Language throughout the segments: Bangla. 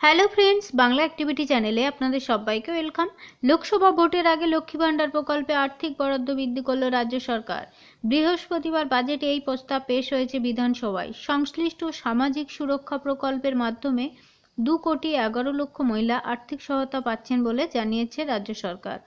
হ্যালো ফ্রেন্ডস বাংলা অ্যাক্টিভিটি চ্যানেলে আপনাদের সবাইকে ওয়েলকাম লোকসভা ভোটের আগে লক্ষ্মী ভাণ্ডার প্রকল্পে আর্থিক বরাদ্দ বৃদ্ধি করল রাজ্য সরকার। বৃহস্পতিবার বাজেটে এই প্রস্তাব পেশ হয়েছে বিধানসভায়। সংশ্লিষ্ট সামাজিক সুরক্ষা প্রকল্পের মাধ্যমে দু কোটি এগারো লক্ষ মহিলা আর্থিক সহায়তা পাচ্ছেন বলে জানিয়েছে রাজ্য সরকার।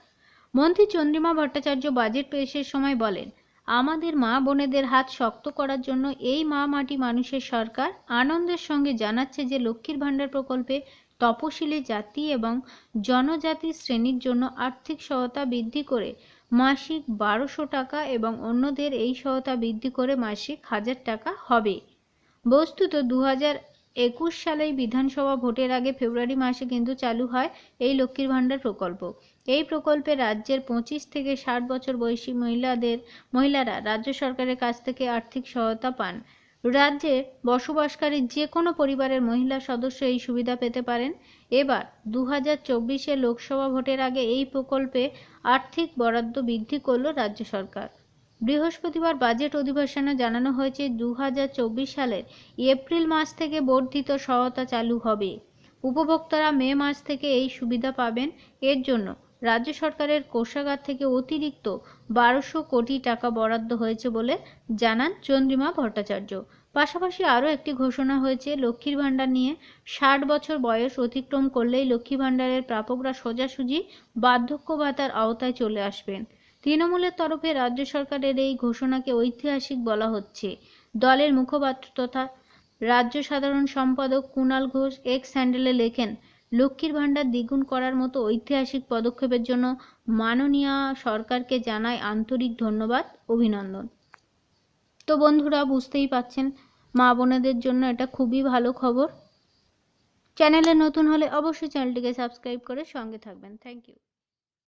মন্ত্রী চন্দ্রিমা ভট্টাচার্য বাজেট পেশের সময় বলেন আমাদের মা বোনেদের হাত শক্ত করার জন্য এই মা মাটি মানুষের সরকার আনন্দের সঙ্গে জানাচ্ছে যে লক্ষ্মীর ভাণ্ডার প্রকল্পে তপশিলি জাতি এবং জনজাতি শ্রেণির জন্য আর্থিক সহায়তা বৃদ্ধি করে মাসিক বারোশো টাকা এবং অন্যদের এই সহায়তা বৃদ্ধি করে মাসিক হাজার টাকা হবে। বস্তুত দু হাজার একুশ সালেই বিধানসভা ভোটের আগে ফেব্রুয়ারি মাসে কিন্তু চালু হয় এই লক্ষ্মীর ভাণ্ডার প্রকল্প। এই প্রকল্পে রাজ্যের পঁচিশ থেকে ষাট বছর বয়সী মহিলাদের, মহিলারা রাজ্য সরকারের কাছ থেকে আর্থিক সহায়তা পান। রাজ্যে বসবাসকারী যে কোনো পরিবারের মহিলা সদস্য এই সুবিধা পেতে পারেন। এবার দু হাজার লোকসভা ভোটের আগে এই প্রকল্পে আর্থিক বরাদ্দ বৃদ্ধি করল রাজ্য সরকার। বৃহস্পতিবার বাজেট অধিবেশনে জানানো হয়েছে দু হাজার চব্বিশ সালের এপ্রিল মাস থেকে বর্ধিত সহায়তা চালু হবে। উপভোক্তারা মে মাস থেকে এই সুবিধা পাবেন। এর জন্য রাজ্য সরকারের কোষাগার থেকে অতিরিক্ত বারোশো কোটি টাকা বরাদ্দ হয়েছে বলে জানান চন্দ্রিমা ভট্টাচার্য। পাশাপাশি আরও একটি ঘোষণা হয়েছে, লক্ষ্মীর ভাণ্ডার নিয়ে ষাট বছর বয়স অতিক্রম করলেই লক্ষ্মী ভাণ্ডারের প্রাপকরা সোজাসুজি বার্ধক্য ভাতার আওতায় চলে আসবেন। তৃণমূলের তরফে রাজ্য সরকারের এই ঘোষণাকে ঐতিহাসিক বলা হচ্ছে। দলের মুখপাত্র তথা রাজ্য সাধারণ সম্পাদক কুণাল ঘোষ এক্স হ্যান্ডেলে লেখেন, লক্ষ্মীর ভাণ্ডার দ্বিগুণ করার মতো ঐতিহাসিক পদক্ষেপের জন্য মাননীয় সরকারকে জানায় আন্তরিক ধন্যবাদ, অভিনন্দন। তো বন্ধুরা, বুঝতেই পাচ্ছেন, মা বোনেদের জন্য এটা খুবই ভালো খবর। চ্যানেলে নতুন হলে অবশ্যই চ্যানেলটিকে সাবস্ক্রাইব করে সঙ্গে থাকবেন। Thank you.